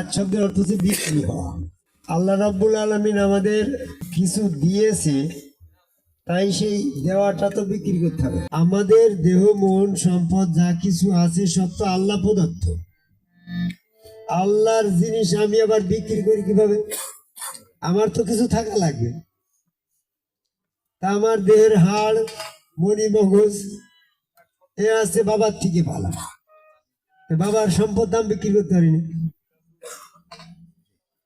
বায়াত শব্দের অর্থ হচ্ছে বিক্রি হওয়া আল্লাহ রাব্বুল আলমিন আমাদের কিছু দিয়েছে, তাই সেই দেওয়াটা তো বিক্রি করতে হবে। আমাদের দেহ, মন, সম্পদ যা কিছু আছে সব তো আল্লাহ প্রদত্ত। আল্লাহর জিনিস আমি আবার বিক্রি করি কীভাবে? আমার তো কিছু থাকা লাগবে। তা আমার দেহের হাড়, মণি, মগজ, এ আছে বাবার থেকে তো বাবার সম্পদ দাম বিক্রি করতে পারিনি।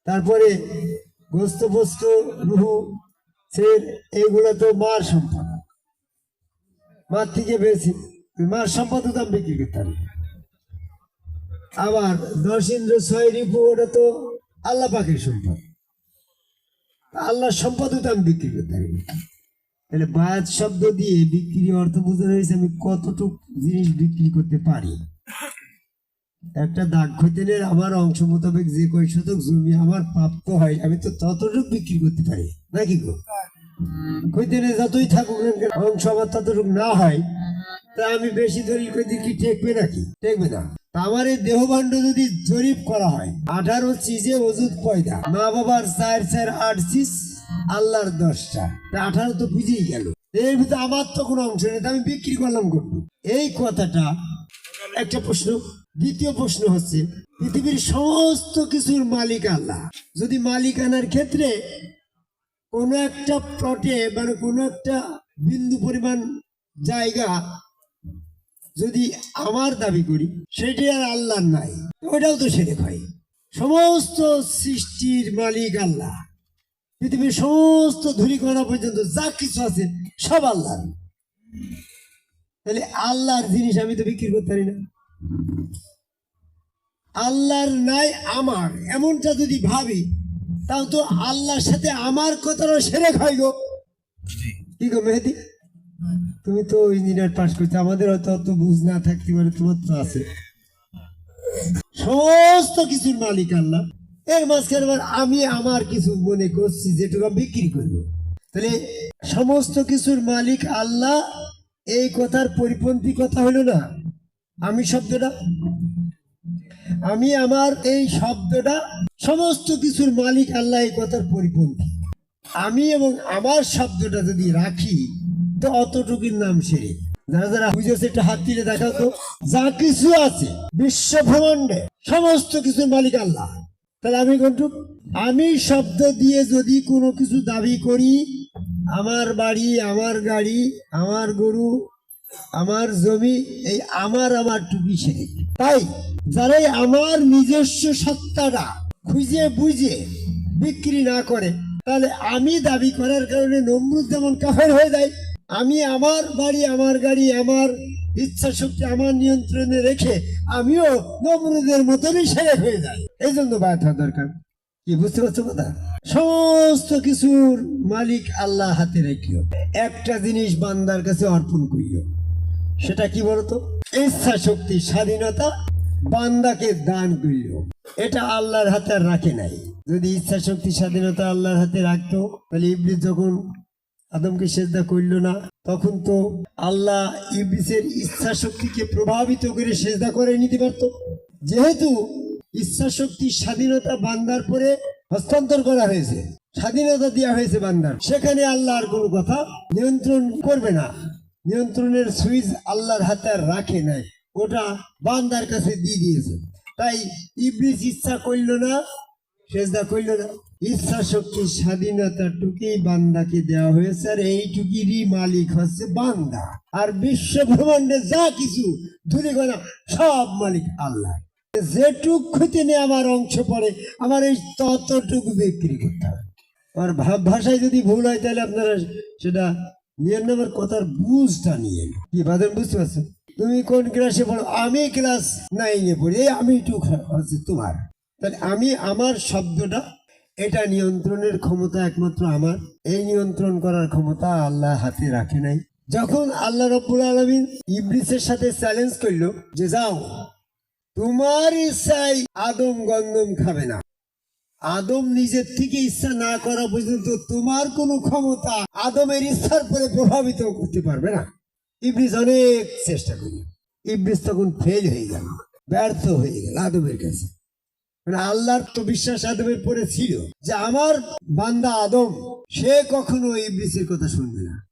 তারপরে গোস্ত পোস্ত, রুহু, সের, এইগুলো তো মার সম্পদ। মার থেকে বেশি, মার সম্পদ দাম বিক্রি করতে পারি আবার ইন্দ্র ছয় রিপু, ওটা তো আল্লাহ পাখির সম্পদ। আল্লাহ সম্পদ দাম বিক্রি করতে পারি তাহলে বায়াত শব্দ দিয়ে বিক্রি অর্থ বোঝানো হয়েছে আমি কতটুক জিনিস বিক্রি করতে পারি। একটা দাগ খৈতেনের আমার অংশ মোতাবেক যে কয় শতক জমি আমার প্রাপ্ত হয়, আমি তো ততটুক বিক্রি করতে পারি, নাকি গো? খৈতেনে যতই থাকুক অংশ আমার ততটুক না হয়, তা আমি বেশি দলিল করে কি টেকবে নাকি? টেকবে না। আমার এই দেহভাণ্ড যদি জরিপ করা হয়, আঠারো চিজে ওজুদ পয়দা, মা বাবার চার চার আট চিজ আল্লাহর দশটা, তা আঠারো তো বুঝেই গেল। এর ভিতরে আমার তো কোনো অংশ নেই আমি বিক্রি করলাম করব এই কথাটা একটা প্রশ্ন। দ্বিতীয় প্রশ্ন হচ্ছে, পৃথিবীর সমস্ত কিছুর মালিক আল্লাহ যদি মালিকানার ক্ষেত্রে কোনো একটা প্লটে মানে কোনো একটা বিন্দু পরিমাণ জায়গা যদি আমার দাবি করি, সেটি আর আল্লাহর নাই ওটাও তো সেরে হয়। সমস্ত সৃষ্টির মালিক আল্লাহ পৃথিবীর সমস্ত ধূলিকণা পর্যন্ত যা কিছু আছে, সব আল্লাহর। তাহলে আল্লাহর জিনিস আমি তো বিক্রি করতে পারি না। আল্লাহর নাই আমার এমনটা যদি ভাবি তাও তো আল্লাহর সাথে আমার কথাটা সেরে খাই গো। কি গো মেহেদি? তুমি তো ইঞ্জিনিয়ার পাস করছ আমাদের হয়তো অত বুঝ না থাকতে পারে তোমার তো আছে। সমস্ত কিছুর মালিক আল্লাহ। এর মাঝখানে আমি আমার কিছু মনে করছি যেটুকু আমি বিক্রি করব। তাহলে সমস্ত কিছুর মালিক আল্লাহ এই কথার পরিপন্থী কথা হলো না। আমি শব্দটা? আমি আমার এই শব্দটা, সমস্ত কিছুর মালিক আল্লাহ এই কথার পরিপন্থী। আমি এবং আমার শব্দটা যদি রাখি, তো অতটুকুর নাম সেরে। যারা যারা বুঝেছে একটা হাত দেখাও তো, যা কিছু আছে, বিশ্ব সমস্ত কিছুর মালিক আল্লাহ। তাহলে আমি কোনটুক? আমি শব্দ দিয়ে যদি কোনো কিছু দাবি করি, আমার বাড়ি, আমার গাড়ি, আমার গরু আমার জমি, এই আমার আমার টুপি সেরে তাই যারাই আমার নিজস্ব সত্তাটা খুঁজে বুঝে বিক্রি না করে, তাহলে আমি দাবি করার কারণে নমরুদ যেমন কাফের হয়ে যায়। আমি আমার বাড়ি, আমার গাড়ি, আমার ইচ্ছা শক্তি আমার নিয়ন্ত্রণে রেখে আমিও নমরুদের মতনই সেরে হয়ে যাই। এই জন্য হওয়া দরকার। কি, বুঝতে পারছ কথা? সমস্ত কিছুর মালিক আল্লাহ হাতে রেখিও। একটা জিনিস বান্দার কাছে অর্পণ করিও। সেটা কি বলতো? ইচ্ছা শক্তি স্বাধীনতা, বান্দাকে দান করিল। এটা আল্লাহর হাতে আর রাখে নাই। যদি ইচ্ছা শক্তি স্বাধীনতা আল্লাহর হাতে রাখতো, তাহলে ইবলিস যখন আদমকে সেজদা করল না, তখন তো আল্লাহ ইবলিসের ইচ্ছা শক্তিকে প্রভাবিত করে সেজদা করে নিতে পারতো। যেহেতু ইচ্ছা শক্তি স্বাধীনতা বান্দার পরে হস্তান্তর করা হয়েছে, স্বাধীনতা দেওয়া হয়েছে বান্দার, সেখানে আল্লাহর কোনো কথা নিয়ন্ত্রণ করবে না। নিয়ন্ত্রণের সুইচ আল্লাহর হাতে আর রাখে নাই। ওটা বান্দার কাছে দিয়ে দিয়েছে। তাই ইবলিস ইচ্ছা করল না, সেজদা করল না। ইচ্ছা শক্তির স্বাধীনতা টুকুই বান্দাকে দেওয়া হয়েছে, আর এইটুকিরই মালিক হচ্ছে বান্দা। আর বিশ্ব ব্রহ্মাণ্ডে যা কিছু ধুলি গোনা সব মালিক আল্লাহ। যেটুক ক্ষতি নিয়ে আমার অংশ পড়ে, আমার এই ততটুকু বিক্রি করতে হবে। আর ভাষায় যদি ভুল হয়, তাহলে আপনারা সেটা নিয়ে নেবার কথার বুঝটা নিয়ে কি বাদন বুঝতে পারছেন তুমি কোন ক্লাসে পড়ো? আমি ক্লাস নাইনে পড়ি, এই আমি টু হচ্ছে তোমার। তাহলে আমি আমার শব্দটা, এটা নিয়ন্ত্রণের ক্ষমতা একমাত্র আমার। এই নিয়ন্ত্রণ করার ক্ষমতা আল্লাহ হাতে রাখে নাই। যখন আল্লাহ রব্বুল আলমিন ইবলিসের সাথে চ্যালেঞ্জ করল যে যাও তোমার ইচ্ছায় আদম গন্ধম খাবে না। আদম নিজের থেকে ইচ্ছা না করা পর্যন্ত তোমার কোনো ক্ষমতা আদমের ইচ্ছার পরে প্রভাবিত করতে পারবে না। ইবলিস অনেক চেষ্টা করল। ইবলিস তখন ফেল হয়ে গেল, ব্যর্থ হয়ে গেল আদমের কাছে। মানে আল্লাহর তো বিশ্বাস আদমের পরে ছিল যে আমার বান্দা আদম, সে কখনো ইবলিসের কথা শুনবে না।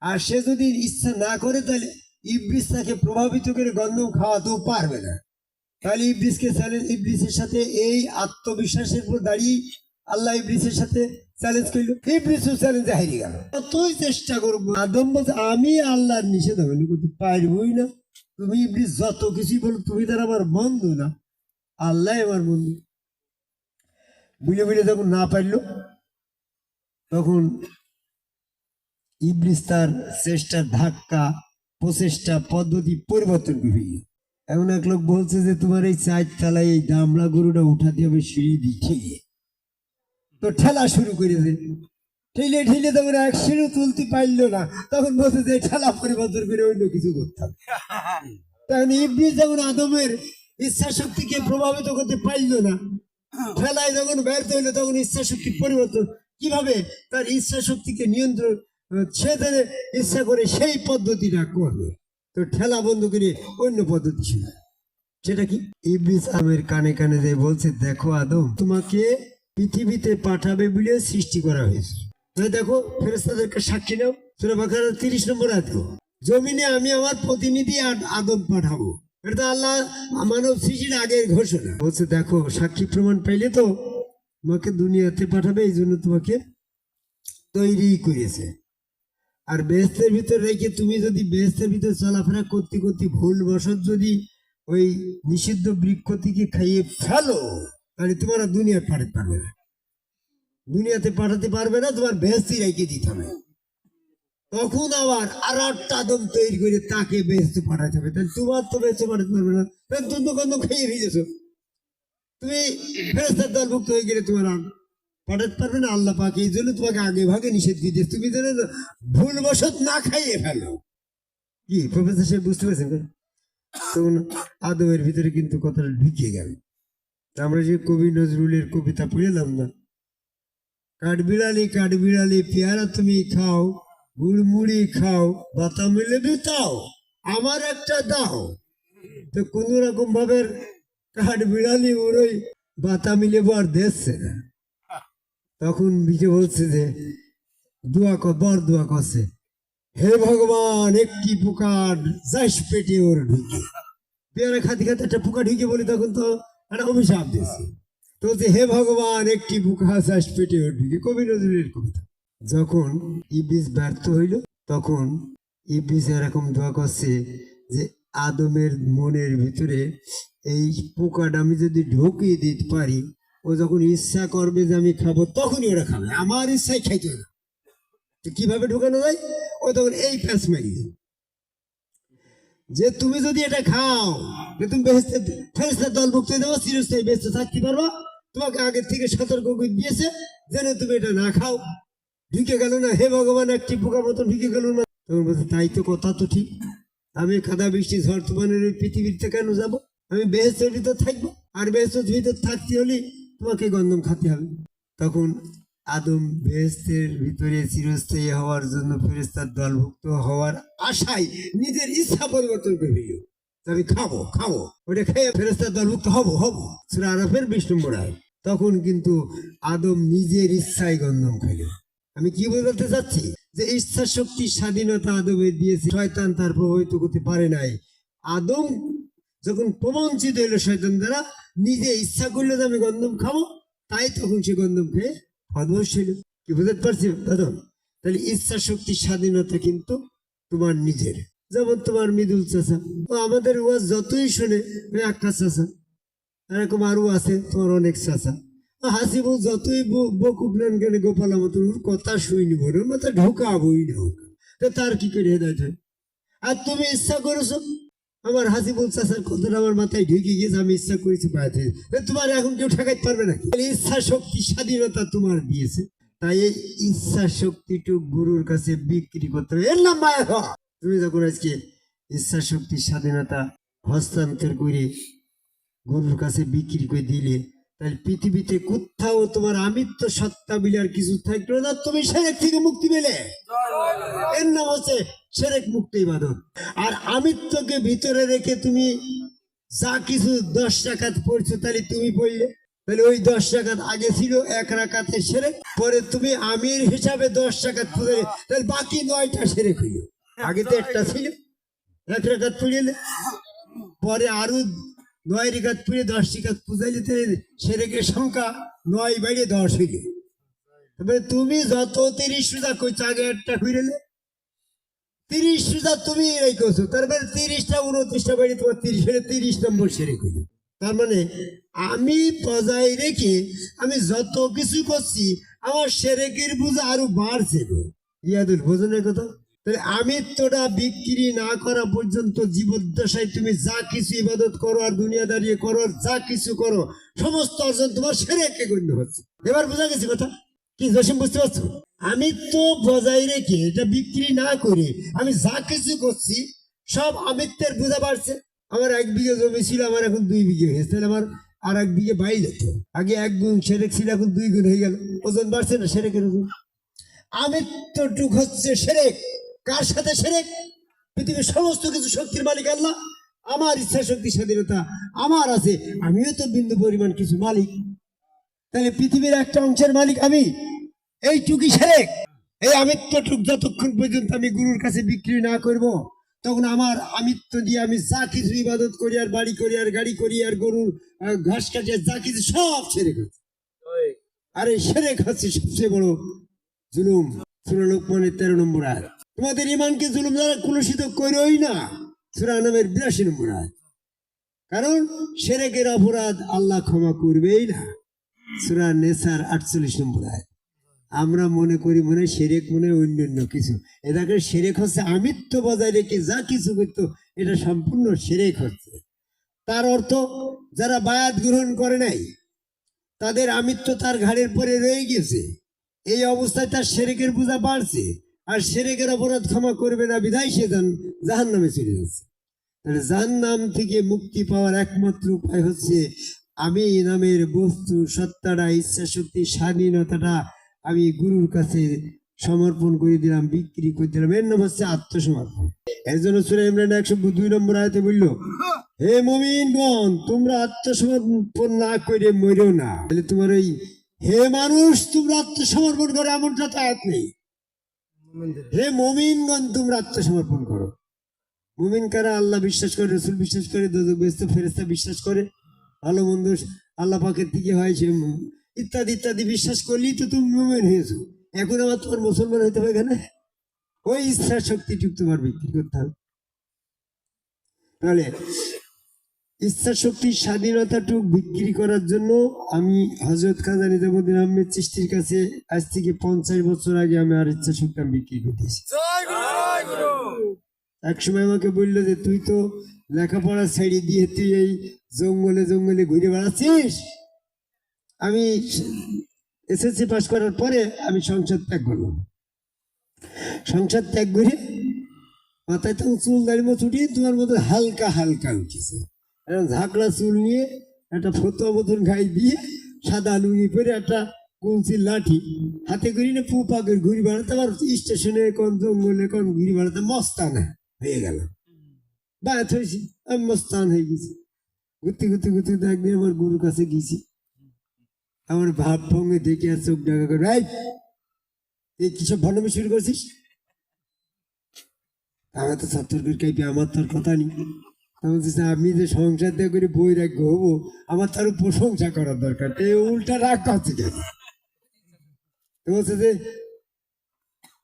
আর সে যদি ইচ্ছা না করে তাহলে ইবলিস তাকে প্রভাবিত করে গন্ধম খাওয়াতেও পারবে না। তাহলে ইবলিসকে চ্যালেঞ্জ, ইবলিসের সাথে এই আত্মবিশ্বাসের উপর দাঁড়িয়ে আল্লাহ ইবলিসের সাথে চ্যালেঞ্জ করল। ইবলিসও চ্যালেঞ্জে হারিয়ে গেল। তুই চেষ্টা করব? আদম বলছে, আমি আল্লাহর নিষেধ হবে করতে পারবই না। তুমি ইবলিস যত কিছুই বলো, তুমি তার আমার বন্ধু না। আল্লাহ আমার বন্ধু। বুঝে বুঝে যখন না পারল, তখন ইবলিস তার চেষ্টার ধাক্কা, প্রচেষ্টা, পদ্ধতি পরিবর্তন করে এমন এক লোক বলছে যে, তোমার এই চার তলায় এই দামড়া গরুটা উঠাতে হবে সিঁড়ি দিয়ে তো ঠেলা শুরু করেছে ঠেলে ঠেলে তখন এক সিঁড়ি তুলতে পারল না। তখন বলছে যে ঠেলা পরিবর্তন করে অন্য কিছু করতে হবে। তখন ইবলিস যখন আদমের ইচ্ছা শক্তিকে প্রভাবিত করতে পারল না, ঠেলায় যখন ব্যর্থ হইল, তখন ইচ্ছা শক্তি পরিবর্তন। কীভাবে? তার ইচ্ছা শক্তিকে নিয়ন্ত্রণ, সে ইচ্ছা করে সেই পদ্ধতিটা করবে ঠেলা বন্ধ করে অন্য পদ্ধতি ছিল সেটা কি? ইবলিস আমের কানে কানে যে বলছে, দেখো আদম, তোমাকে পৃথিবীতে পাঠাবে বলে সৃষ্টি করা হয়েছে। দেখো ফেরেস্তাদেরকে সাক্ষী নাও। বাকারা তিরিশ নম্বর আয়াত জমিনে আমি আমার প্রতিনিধি আদ- আদম পাঠাবো। এটা আল্লাহ মানব সৃষ্টির আগের ঘোষণা। বলছে, দেখো, সাক্ষী প্রমাণ পাইলে তো তোমাকে দুনিয়াতে পাঠাবে এই জন্য তোমাকে তৈরি করেছে। আর বেহেস্তের ভিতর রেখে তুমি যদি বেহেস্তের ভিতর চলাফেরা করতে করতে ভুল বসত যদি ওই নিষিদ্ধ বৃক্ষ থেকে খাইয়ে ফেলো, তাহলে তোমার আর দুনিয়া পাঠাতে পারবে না। দুনিয়াতে পাঠাতে পারবে না, তোমার বেহেস্তি রেখে দিতে হবে। তখন আবার আর একটা আদম তৈরি করে তাকে বেহেস্তে পাঠাতে হবে। তাহলে তোমার তো বেহেস্তে পাঠাতে পারবে না। তুমি তো গন্ধ খাইয়ে ফেলেছো। তুমি ফেরেস্তার দলভুক্ত হয়ে গেলে তোমার পাঠাতে পারবে না, আল্লাহ পাকে এই জন্য তোমাকে আগে ভাগে নিষেধ দিয়ে দিয়েছে। তুমি যেন ভুলবশত না খাইয়ে ফেলো। কি, প্রফেসর সাহেব বুঝতে পারছেন তখন আদমের ভিতরে কিন্তু কথাটা ঢুকিয়ে গেল। আমরা যে কবি নজরুলের কবিতা পড়লাম না। কাঠবিড়ালি কাঠবিড়ালি, পেয়ারা তুমি খাও, গুড়মুড়ি খাও বাতাম মিলে বিতাও, আমার একটা দাও। তো কোন রকম ভাবে কাঠবিড়ালি ওর ওই বাতামি লেবু আর দেখছে না। তখন বিজে বলছে যে, দোয়া কর, বর দোয়া করছে। হে ভগবান, একটি পোকা যাইস পেটে ওর ঢুকে। পেয়ারা খাতে খাতে একটা পোকা ঢুকে বলি, তখন তো একটা অভিশাপ দিয়েছে। তো বলছে, হে ভগবান, একটি পোকা যাইস পেটে ওর ঢুকে। কবি নজরুলের কবিতা। যখন ইবলিস ব্যর্থ হইল, তখন ইবলিস এরকম দোয়া করছে যে, আদমের মনের ভিতরে এই পোকাটা আমি যদি ঢুকিয়ে দিতে পারি ও যখন ইচ্ছা করবে যে আমি খাব, তখনই ওরা খাবে। আমার ইচ্ছাই খাইতে না। তো কীভাবে ঢুকানো যায়? ও তখন এই প্যাঁচ মারি। যে তুমি যদি এটা খাও, যে তুমি বেহেস্তে ফেরেস্তার দলভুক্ত হয়ে দেবো চিরস্থায়ী বেহেস্তে থাকতে পারবা। তোমাকে আগের থেকে সতর্ক করে দিয়েছে যেন তুমি এটা না খাও। ঢুকে গেল না, হে ভগবান, একটি পোকা মতো ঢুকে গেল না। তখন বলছে, তাই তো কথা তো ঠিক। আমি কাদা বৃষ্টি ঝড় তুফানের ওই পৃথিবীতে কেন যাব? আমি বেহেস্তের ভিতর থাকব। আর বেহেস্তের ভিতর থাকতে হলে তোমাকে গন্ধম খাতে হবে। তখন আদম বেহেস্তের ভিতরে চিরস্থায়ী হওয়ার জন্য ফেরেস্তার দলভুক্ত হওয়ার আশায় নিজের ইচ্ছা পরিবর্তন করে আমি খাব খাব, ওটা খেয়ে ফেরেস্তার দলভুক্ত হব হব। সুরা আরফের বিশ নম্বর তখন কিন্তু আদম নিজের ইচ্ছায় গন্ধম খাইল। আমি কি বলতে চাচ্ছি? যে ইচ্ছা শক্তি স্বাধীনতা আদমের দিয়েছে, শয়তান তার প্রভাবিত করতে পারে নাই। আদম যখন প্রবঞ্চিত হইল শয়তান দ্বারা, নিজে ইচ্ছা করলে যে আমি গন্ধম খাব, তাই তখন সে গন্ধম খেয়ে অদ্ভুত ছিল কি বুঝতে পারছি? দাদা তাহলে ইচ্ছা শক্তি স্বাধীনতা কিন্তু তোমার নিজের। যেমন তোমার মৃদুল চাষা ও আমাদের ওয়াজ যতই শোনে একটা চাষা এরকম আরও আছে তোমার অনেক চাষা হাসিব যতই ব- বকুব নেন কেন গোপাল ওর কথা শুইনি বলে মাথা ঢোকাবই। তো তার কি করে হেদায়ত হয়? আর তুমি ইচ্ছা করেছ? আমার হাসিবুল চাষার কথাটা আমার মাথায় ঢুকে গিয়েছে, আমি ইচ্ছা করেছি পাঠাতে তোমার এখন কেউ ঠেকাইতে পারবে না ইচ্ছা শক্তি স্বাধীনতা তোমার দিয়েছে। তাই এই ইচ্ছা শক্তিটু গুরুর কাছে বিক্রি করতে হবে। এর নাম মায়া। তুমি যখন আজকে ইচ্ছা শক্তির স্বাধীনতা হস্তান্তর করে গরুর কাছে বিক্রি করে দিলে, তাহলে পৃথিবীতে কোথাও তোমার আমিত্ব সত্তা বিলে আর কিছু থাকল না, তুমি সেরেক থেকে মুক্তি পেলে। এর নাম হচ্ছে সেরেক মুক্তি ইবাদত আর আমিত্বকে ভিতরে রেখে তুমি যা কিছু দশ টাকা পড়ছো তাহলে তুমি পড়লে। তাহলে ওই দশ টাকাত আগে ছিল, এক রাখাতে সেরে পরে তুমি আমির হিসাবে দশ টাকাত পুজো তাহলে বাকি নয়টা সেরে হইল আগে তো একটা ছিল, এক রাকাত পুড়িলে, পরে আরও নয় রেখাত পুড়ে দশ রেখাত পূজাইলে সেরেকের সংখ্যা নয় বাইরে দশ হইল তবে তুমি যত তিরিশ সুদা কইছো আগে একটা হইলে তিরিশ তুমি এই করছ। তার মানে তিরিশটা, উনত্রিশটা বাড়ি তোমার তিরিশ তিরিশ নম্বর সেরে তার মানে আমি বজায় রেখে আমি যত কিছু করছি, আমার সেরেকের বুঝা আরও বাড়ছে ইয়াদুল, বোঝনের কথা? তাহলে তোটা বিক্রি না করা পর্যন্ত জীবদ্দশায় তুমি যা কিছু ইবাদত করো আর দুনিয়া দাঁড়িয়ে করো আর যা কিছু করো, সমস্ত অর্জন তোমার সেরেকে গণ্য হচ্ছে। এবার বোঝা গেছে কথা? কি জসিম, বুঝতে পারছ? আমি তো বজায় রেখে এটা বিক্রি না করে আমি যা কিছু করছি, সব আমিত্বের বোঝা বাড়ছে। আমার এক বিঘে জমি ছিল, আমার এখন দুই বিঘে হয়েছে। তাহলে আমার আর এক বিঘে বাইরে যেত। আগে এক গুণ সেরেক ছিল, এখন দুই গুণ হয়ে গেল। ওজন বাড়ছে না সেরেকের ওজন? আমিত্বটুক হচ্ছে সেরেক। কার সাথে সেরেক? পৃথিবীর সমস্ত কিছু শক্তির মালিক আল্লাহ। আমার ইচ্ছা শক্তি, স্বাধীনতা আমার আছে। আমিও তো বিন্দু পরিমাণ কিছু মালিক। তাহলে পৃথিবীর একটা অংশের মালিক আমি। এইটুকি সেরেক। এই আমিত্বটুক যতক্ষণ পর্যন্ত আমি গুরুর কাছে বিক্রি না করব, তখন আমার আমিত্ব দিয়ে আমি যা কিছু ইবাদত করি আর বাড়ি করি আর গাড়ি করি আর গরুর ঘাস কাটি আর যা কিছু সব সেরেক হচ্ছে। আর এই সেরেক হচ্ছে সবচেয়ে বড় জুলুম। সুরা লোকমানের তেরো নম্বর আয় তোমাদের ইমানকে জুলুম দ্বারা কুলসিত করোই না। সুরা নামের বিরাশি নম্বর আয় কারণ সেরেকের অপরাধ আল্লাহ ক্ষমা করবেই না। সুরা নেসার আটচল্লিশ নম্বর আয়। আমরা মনে করি, মনে হয় সেরেক মনে হয় অন্য অন্য কিছু এটাকে সেরেক হচ্ছে আমিত্ব বজায় রেখে যা কিছু করতো, এটা সম্পূর্ণ সেরেক হচ্ছে। তার অর্থ, যারা বায়াত গ্রহণ করে নাই, তাদের আমিত্ব তার ঘাড়ের পরে রয়ে গেছে এই অবস্থায় তার সেরেকের বোঝা বাড়ছে। আর সেরেকের অপরাধ ক্ষমা করবে না বিধায় সে জাহান নামে চলে যাচ্ছে। তাহলে জাহান নাম থেকে মুক্তি পাওয়ার একমাত্র উপায় হচ্ছে আমি নামের বস্তু, সত্তাটা ইচ্ছা শক্তি স্বাধীনতাটা আমি গুরুর কাছে সমর্পণ করে দিলাম, বিক্রি করে দিলাম। এর নাম হচ্ছে আত্মসমর্পণ। এর জন্য ইমরান একশো দুই নম্বর আয়তে বলল, হে মমিনগণ, তোমরা আত্মসমর্পণ না করে মরেও না। তাহলে তোমার ওই হে মানুষ, তোমরা আত্মসমর্পণ করো এমনটা তো আয়াত নেই। হে মমিনগণ, তোমরা আত্মসমর্পণ করো। মুমিন কারা? আল্লাহ বিশ্বাস করে, রসুল বিশ্বাস করে, দোজক বেস্ত ফেরেস্তা বিশ্বাস করে। ভালো মন্দ আল্লাহ পাকের দিকে হয় সে ইত্যাদি ইত্যাদি বিশ্বাস করলেই তো তুমি মুমিন হয়েছো। এখন আবার তোমার মুসলমান হইতে হবে কেন? ওই ইচ্ছা শক্তিটুক তোমার বিক্রি করতে হবে। তাহলে ইচ্ছা শক্তির স্বাধীনতাটুক বিক্রি করার জন্য আমি হজরত খাজা নিজামুদ্দিন আহমেদ চিস্তির কাছে আজ থেকে পঞ্চাশ বছর আগে আমি আর ইচ্ছা শক্তি আমি বিক্রি করে দিয়েছি এক সময় আমাকে বলল যে, তুই তো লেখাপড়া ছেড়ে দিয়ে তুই এই জঙ্গলে জঙ্গলে ঘুরে বেড়াচ্ছিস? আমি এসএসসি পাস করার পরে আমি সংসার ত্যাগ করলাম। সংসার ত্যাগ করে মাথায় তখন চুল দাড়ি ছুটি তোমার মতো হালকা হালকা উঠেছে। একটা ঝাঁকড়া চুল নিয়ে একটা ফতোয়া মতন গাই দিয়ে সাদা লুঙ্গি পরে একটা কঞ্চির লাঠি হাতে করি না পু পাকের ঘুরি বেড়াতে আবার স্টেশনে কোন জঙ্গলে কোন ঘুরি বেড়াতে মস্তা মস্তানা হয়ে গেল। বায়াত হয়েছি আমি মস্তান হয়ে গেছি। ঘুরতে ঘুরতে ঘুরতে ঘুরতে একদিন আমার গুরুর কাছে গেছি। আমার ভাব ভঙ্গে দেখে আর চোখ ডাকা করে "এই, এই কিসব ভালোমে শুরু করছিস? আমার তো ছাত্রদের কাইপে আমার তোর কথা নেই। আমি বলছি, আমি যে সংসার দিয়ে করে বই রাখব হব আমার তার প্রশংসা করার দরকার। উল্টা রাগ করছে কেন? বলছে যে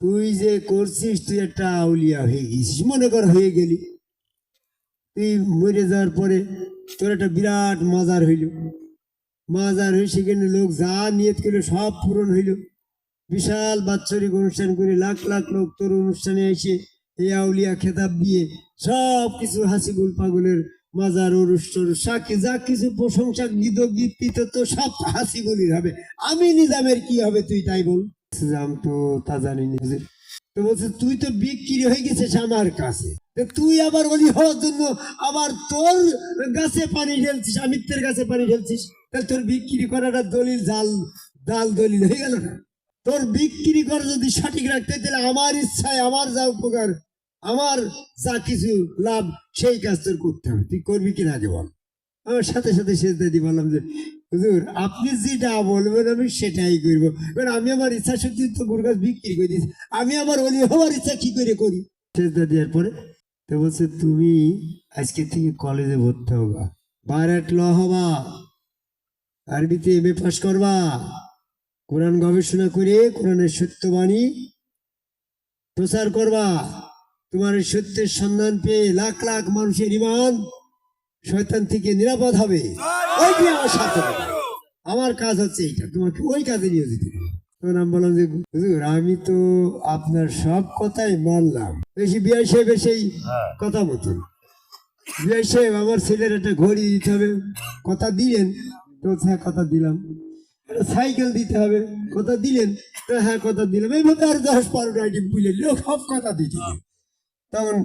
তুই যে করছিস, তুই একটা আউলিয়া হয়ে গেছিস, মনে কর হয়ে গেলি। তুই মরে যাওয়ার পরে তোর একটা বিরাট মাজার হইল। মাজার হয়ে সেখানে লোক যা নিয়ত করল সব পূরণ হইল। বিশাল বাৎসরিক অনুষ্ঠান করে লাখ লাখ লোক তোর অনুষ্ঠানে এসে এই আউলিয়া খেতাব দিয়ে সব কিছু হাসিবুল পাগলের মাজার অনুষ্ঠান সাকি যা কিছু প্রশংসা, গীত গীত তো সব হাসিবুলির হবে। আমি নিজামের কি হবে তুই তাই বল? জাম তো তা জানি না তো বলছে, তুই তো বিক্রি হয়ে গেছিস আমার কাছে। তুই আবার হওয়ার জন্য আবার তোর গাছে পানি ঢেলছিস পানি ঢেলছিস। তাহলে তোর বিক্রি করাটা দলিল, জাল জাল দলিল হয়ে গেল না? তোর বিক্রি করা যদি সঠিক রাখতে, তাহলে আমার ইচ্ছায় আমার যা উপকার, আমার যা কিছু লাভ, সেই কাজ তোর করতে হবে। তুই করবি কিনা বল। আমার সাথে সাথে শেষ দিয়ে বললাম যে হুজুর আপনি যেটা বলবেন আমি সেটাই করব। কারণ আমি আমার ইচ্ছা শক্তি তো গরু গাছ বিক্রি করে দিয়েছি। আমি আমার অলি হওয়ার ইচ্ছা কি করে করি? সেজদা দেওয়ার পরে তো বলছে তুমি আজকে থেকে কলেজে ভর্তি হবা বারেট ল হবা আরবিতে এম এ পাস করবা কোরআন গবেষণা করে কোরআনের সত্যবাণী প্রচার করবা। তোমার সত্যের সন্ধান পেয়ে লাখ লাখ মানুষের ইমান শয়তান থেকে নিরাপদ হবে। ওইটি আমার হবে। আমার কাজ হচ্ছে এইটা তোমাকে ওই কাজে নিয়োজিত করব। তখন আমি বললাম যে হুজুর আমি তো আপনার সব কথাই মানলাম। বেশি বিআই সাহেবের সেই কথা মতন বিআই সাহেব আমার ছেলের একটা ঘড়ি দিতে হবে। কথা দিলেন তো হ্যাঁ কথা দিলাম। একটা সাইকেল দিতে হবে কথা দিলেন তো হ্যাঁ কথা দিলাম। এইভাবে আর দশ বারোটা আইটেম বুঝলেন লোক সব কথা দিতে তখন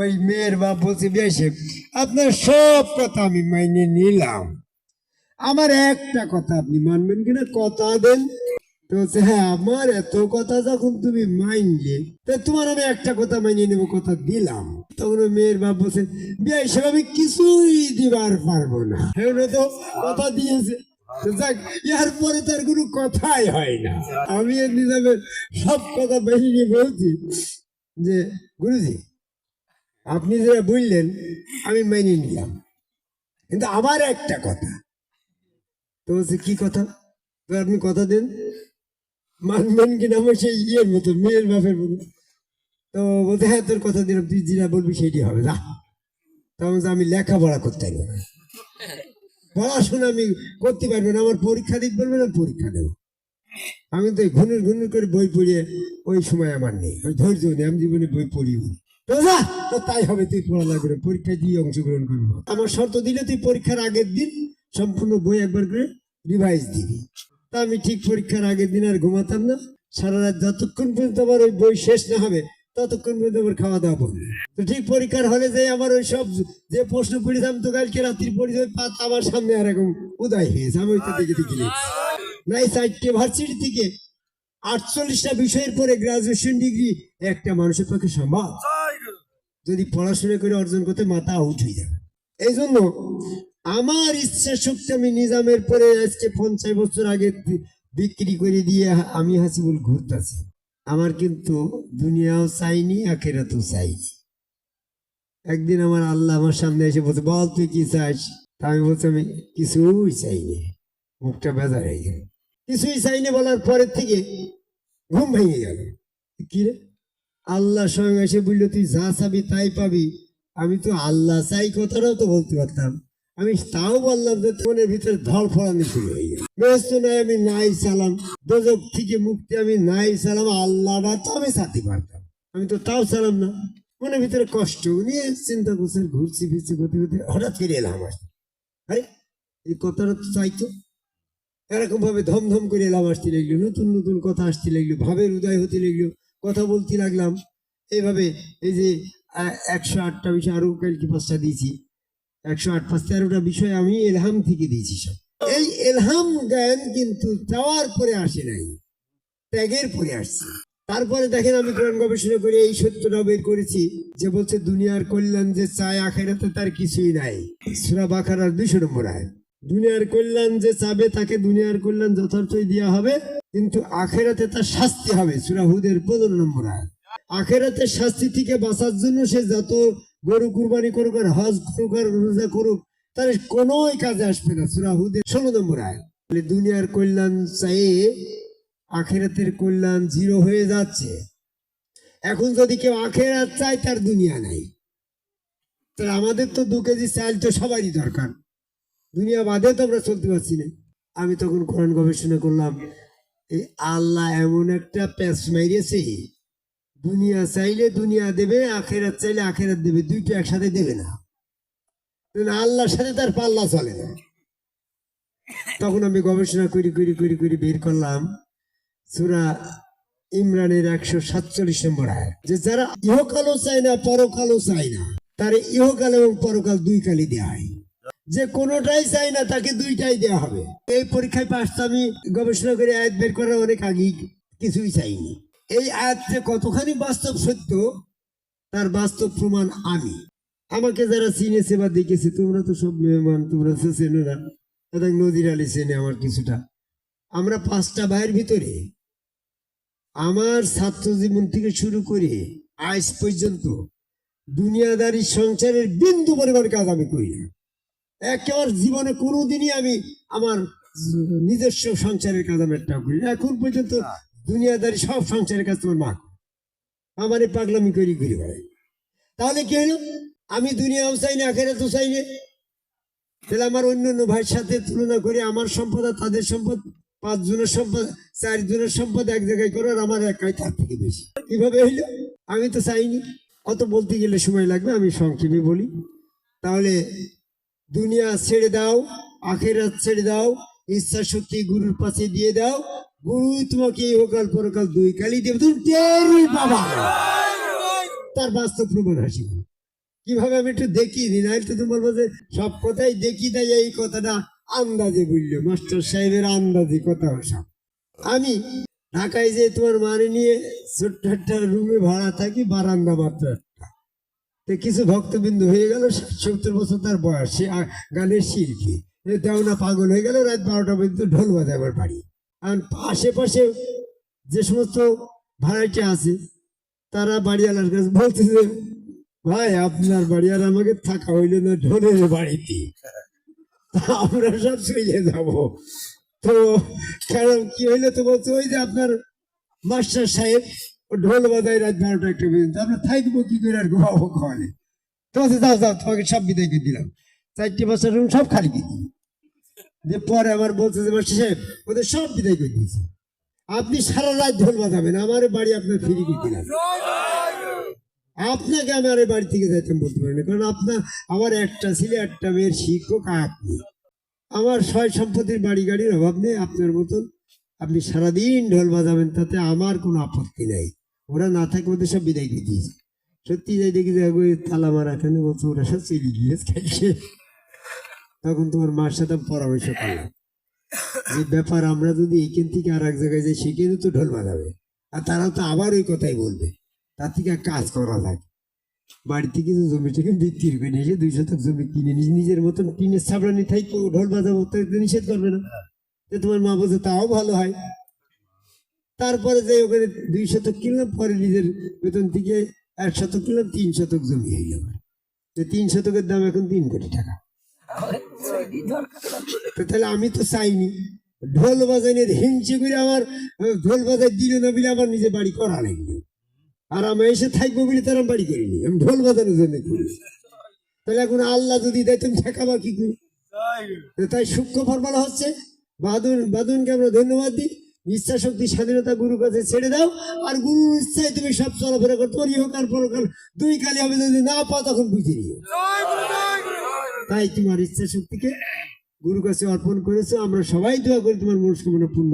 ওই মেয়ের বাপ বলছে বেশে আপনার সব কথা আমি মাইনে নিলাম। আমার একটা কথা আপনি মানবেন কিনা? কথা দেন। তো হ্যাঁ আমার এত কথা যখন তুমি মাইনলে, তা তোমার আমি একটা কথা মাইনে নেব, কথা দিলাম। তখন মেয়ের বাপ বলছে বিয়ে হিসেবে আমি কিছুই দিবার পারব না। এগুলো তো কথা দিয়েছে। যাক পরে তার কোনো কথাই হয় না। আমি নিজামের সব কথা বেশি নিয়ে বলছি যে, গুরুজি, আপনি যেটা বললেন, আমি মেনে নিলাম। কিন্তু আমার একটা কথা তো বলছে কি কথা? আপনি কথা দেন। মানবেন কিনা আমার সেই ইয়ের মতো, মেয়ের বাপের মতো। তো বলতে হ্যাঁ তোর কথা দিলাম, তুই যেটা বলবি সেটি হবে না তখন আমি লেখাপড়া করতে পারব না। পড়াশোনা আমি করতে পারব না, আমার পরীক্ষা দিতে বলবে না পরীক্ষা দেবো। আমি তো ঘুনুর ঘুনুর করে বই পড়িয়ে ওই সময় আমার নেই, ওই ধৈর্য নেই, আমি জীবনে বই পড়ি তো তাই হবে, তুই পড়ালেখা করে পরীক্ষায় দিয়ে অংশগ্রহণ করব। আমার শর্ত দিলে তুই পরীক্ষার আগের দিন সম্পূর্ণ বই একবার করে রিভাইজ দিবি। তা আমি ঠিক পরীক্ষার আগের দিন আর ঘুমাতাম না। সারা রাত যতক্ষণ পর্যন্ত আমার ওই বই শেষ না হবে, ততক্ষণ পর্যন্ত আমার খাওয়া দাওয়া বন্ধ তো ঠিক পরীক্ষার হলে যে আমার ওই সব যে প্রশ্ন পড়েছিলাম, তো কালকে রাত্রি পড়ি ওই পাত আমার সামনে আর এরকম উদয় হয়েছে। আমি ওইটা দেখে দেখে লিখছি। না এই চারটে ভার্সিটি থেকে আটচল্লিশটা বিষয়ের পরে গ্রাজুয়েশন ডিগ্রি একটা মানুষের পক্ষে সম্ভব। যদি পড়াশোনা করে অর্জন করতে মাথা আউট হয়ে যাবে। এই জন্য আমার ইচ্ছা শক্তি আমি নিজামের পরে আজকে পঞ্চাশ বছর আগে বিক্রি করে দিয়ে আমি হাসিবুল ঘুরতেছি। আমার কিন্তু দুনিয়াও চাইনি, আখেরাতও চাইনি। একদিন আমার আল্লাহ আমার সামনে এসে বলছে, বল তুই কি চাস? আমি বলছি, আমি কিছুই চাইনি। মুখটা বেজার হয়ে গেল। কিছুই চাইনি বলার পরের থেকে ঘুম ভেঙে গেল। কি রে? আল্লাহ স্বয়ং এসে বলল, তুই যা চাবি তাই পাবি। আমি তো আল্লাহ চাই কথাটাও তো বলতে পারতাম। আমি তাও বললাম যে মনের ভিতরে ধর ফড়ানি শুরু হয়ে গেল। ব্যস্ত নাই, আমি নাই চালাম দোজক থেকে মুক্তি আমি নাই চালাম আল্লাহটা তো আমি চাতে পারতাম। আমি তো তাও চালাম না। মনের ভিতরে কষ্ট নিয়ে চিন্তা করছেন, ঘুরছি ফিরছি করতে করতে হঠাৎ করে এলাম আমার আরে, এই কথাটা তো চাইতো এরকম ভাবে ধমধম করে এলাম আসতে লাগল, নতুন নতুন কথা আসতে লাগল, ভাবের উদয় হতে লাগল, কথা বলতে লাগলাম। এইভাবে এই যে একশো আটটা বিষয় আরও কালকে পাঁচটা দিয়েছি। একশো আট পাঁচ তেরোটা বিষয় আমি এলহাম থেকে দিয়েছি সব। এই এলহাম কিন্তু চাওয়ার পরে আসে নাই, ত্যাগের পরে আসছে। তারপরে দেখেন আমি কোরআন গবেষণা করে এই সত্যটা বের করেছি যে বলছে, দুনিয়ার কল্যাণ যে চায়, আখেরাতে তার কিছুই নাই। সুরা বাখারার দুইশো নম্বর আয় দুনিয়ার কল্যাণ যে চাবে, তাকে দুনিয়ার কল্যাণ যথার্থই দেওয়া হবে, কিন্তু আখেরাতে তার শাস্তি হবে। সুরা হুদের পনেরো নম্বর আয় আখেরাতের শাস্তি থেকে বাঁচার জন্য সে যত গরু কুরবানি করুক আর হজ করুক আর রোজা করুক, তাহলে কোনো কাজে আসবে না। সুরা হুদের ষোলো নম্বর আয় দুনিয়ার কল্যাণ চাইয়ে আখেরাতের কল্যাণ জিরো হয়ে যাচ্ছে। এখন যদি কেউ আখেরাত চায়, তার দুনিয়া নাই। তাহলে আমাদের তো দু কেজি চাল তো সবারই দরকার। দুনিয়া বাদে তো আমরা চলতে পারছি না। আমি তখন কোরআন গবেষণা করলাম, এই আল্লাহ এমন একটা প্যাচ মাইরেছে দুনিয়া চাইলে দুনিয়া দেবে, আখেরাত চাইলে আখেরাত দেবে, দুইটা একসাথে দেবে না। আল্লাহর সাথে তার পাল্লা চলে না। তখন আমি গবেষণা করি করি করি করি বের করলাম সুরা ইমরানের একশো সাতচল্লিশ নম্বর আয় যে যারা ইহকালও চায় না, পরকালও চায় না, তার ইহকাল এবং পরকাল দুই কালই দেওয়া হয়। যে কোনোটাই চাই না, তাকে দুইটাই দেওয়া হবে। এই পরীক্ষায় পাশ আমি গবেষণা করে, আয়াত বের করার অনেক আগেই কিছুই চাইনি। এই আয়াত যে কতখানি বাস্তব সত্য, তার বাস্তব প্রমাণ আমি। আমাকে যারা চিনেছে বা দেখেছে, তোমরা তো সব মেহমান, তোমরা তো চেনো না। এবং নদীর আলী চেনে আমার কিছুটা। আমরা পাঁচটা ভাইয়ের ভিতরে, আমার ছাত্র জীবন থেকে শুরু করে আজ পর্যন্ত দুনিয়াদারি সংসারের বিন্দু পরিমাণ কাজ আমি করি না। একেবারে জীবনে কোনোদিনই আমি আমার নিজস্ব সংসারের কাজ আমি একটা করি। এখন পর্যন্ত দুনিয়াদারি সব সংসারের কাজ তোমার মা। আমার এই পাগলামি করি ঘুরে বেড়াই তাহলে কি হলো? আমি দুনিয়াও চাই না আখেরা তো চাই তাহলে আমার অন্য অন্য ভাইয়ের সাথে তুলনা করে আমার সম্পদ আর তাদের সম্পদ পাঁচ জনের সম্পদ চার জনের সম্পদ এক জায়গায় করে আর আমার একাই তার থেকে বেশি। কীভাবে হইল? আমি তো চাইনি। অত বলতে গেলে সময় লাগবে, আমি সংক্ষেপে বলি। তাহলে দুনিয়া ছেড়ে দাও, আখেরাত ছেড়ে দাও, ইচ্ছা শক্তি গুরুর পাশে দিয়ে দাও গুরু, তোমাকে ইহকাল পরকাল দুই কালি দেবে। তুমি টেরই পাবা তার বাস্তব প্রমাণ হাসি কীভাবে আমি একটু দেখি নি নাহলে তো তোমার বলছে সব কথাই দেখি তাই এই কথাটা আন্দাজে বুঝলো মাস্টার সাহেবের আন্দাজে কথা সব আমি ঢাকায় যে তোমার মানে নিয়ে ছোট্ট একটা রুমে ভাড়া থাকি, বারান্দা মাত্র একটা। তো কিছু ভক্তবিন্দু হয়ে গেল, সত্তর বছর তার বয়স। সে গানের শিল্পী। দেওনা পাগল হয়ে গেল, রাত বারোটা পর্যন্ত ঢোল বাজায় আমার বাড়ি। আর আশেপাশে যে সমস্ত ভাড়াইটা আছে তারা বাড়িওয়ালার কাছে বলতেছে ভাই আপনার বাড়ি আর আমাকে থাকা হইল না ঢোলের বাড়িতে। আমরা সব চলে যাব। তো কারণ কি হইল তো বলছে ওই যে আপনার মাস্টার সাহেব ঢোল বাজায় রাত বারোটা একটা পর্যন্ত। আমরা থাকব কি করে আর ঘুমাবো খাওয়ালে তো বলছে, যাও যাও তোমাকে সব বিদায় করে দিলাম। চারটে বছর রুম সব খালি করে দিলাম। যে পরে আমার বলছে যে, মাস্টার সাহেব, ওদের সব বিদায় করে দিয়েছে। আপনি সারা রাত ঢোল বাজাবেন, আমার বাড়ি আপনার ফিরি করে দিলাম। আপনাকে আমি আর বাড়ি থেকে যাইতাম বলতে পারি না, কারণ আপনার, আমার একটা ছেলে, একটা মেয়ের শিক্ষক আপনি। আমার সয় সম্পত্তির বাড়ি গাড়ির অভাব নেই, আপনার মতন। আপনি সারাদিন ঢোল বাজাবেন, তাতে আমার কোনো আপত্তি নাই। ওরা না থাকে, ওদের সব বিদায় দিয়ে দিয়েছে। সত্যি যাই দেখি যে তালা মারা এখানে বলছে, ওরা সব চলে গিয়েছে তখন তোমার মার সাথে পরামর্শ করলাম। যে ব্যাপার, আমরা যদি এইখান থেকে আর এক জায়গায় যাই, সেখানে তো ঢোল বাজাবে। আর তারা তো আবার ওই কথাই বলবে। তার থেকে কাজ করা লাগে বাড়িতে কিছু জমিটাকে বিক্রি করে নিয়ে দুই শতক জমি কিনে নিয়ে নিজের মতন টিনের সাবরানি থাইকো ঢোল বাজাবো নিষেধ করবে না। যে তোমার মা বলছে, তাও ভালো হয়। তারপরে যে ওখানে দুই শতক কিনলাম, পরে নিজের বেতন থেকে এক শতক কিনলাম, তিন শতক জমি হয়ে গেল। তিন শতকের দাম এখন তিন কোটি টাকা। তাহলে আমি তো চাইনি। ঢোল বাজানে হিংসে করে আমার ঢোল বাজাই দিল না বলে আমার নিজে বাড়ি করা লাগল। আর আমি এসে থাকব বলে তার বাড়ি করিনি আমি ঢোল বাজানোর জন্য করি। তাহলে এখন আল্লাহ যদি দেয় তুমি ঠেকাবা কি করি? তাই সূক্ষ্ম ফর্মালা হচ্ছে বাদুন বাদুনকে আমরা ধন্যবাদ দিই। ইচ্ছা শক্তি স্বাধীনতা গুরু কাছে ছেড়ে দাও। আর গুরুর ইচ্ছায় তুমি সব চলাফেরা করতে পারি ইহকাল পরকাল দুই কালি হবে যদি না পাও তখন বুঝে নিও। তাই তোমার ইচ্ছা শক্তিকে গুরু কাছে অর্পণ করেছ। আমরা সবাই দোয়া করি তোমার মনস্কামনা পূর্ণ